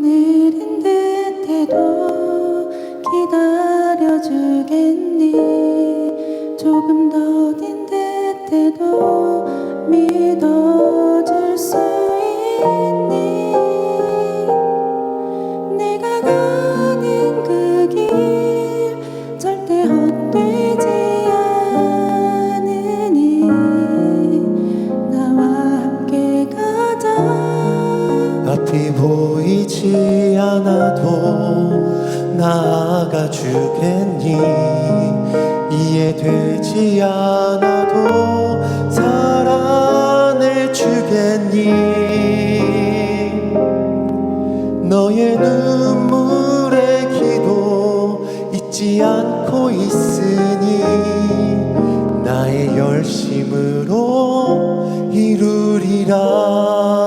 느린 듯해도 기다려주겠니? 조금 더 보이지 않아도 나아가 주겠니? 이해되지 않아도 사랑해 주겠니? 너의 눈물의 기도 잊지 않고 있으니 나의 열심으로 이루리라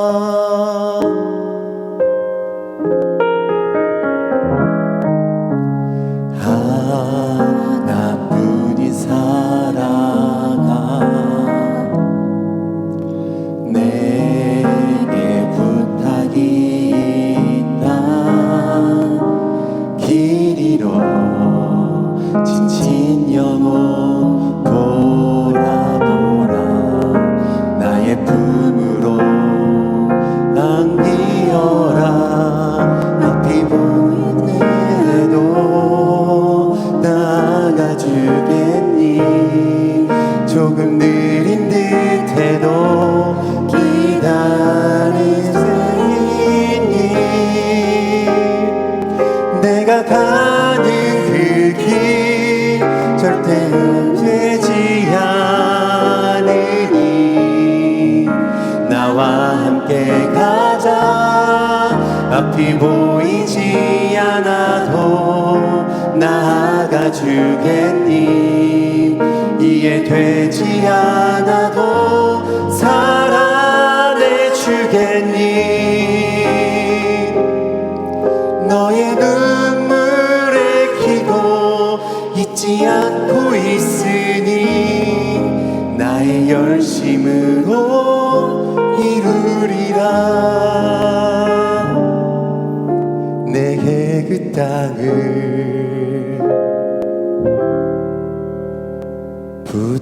느린 듯해도 기다릴 수 있니? 내가 가는 그 길 절대 되지 않으니. 나와 함께 가자. 앞이 보이지 않아도 나아가 주겠니 되지 않아도 사랑해 주겠니? 너의 눈물의 기도 잊지 않고 있으니 나의 열심으로 이루리라. 내게 그 땅을 二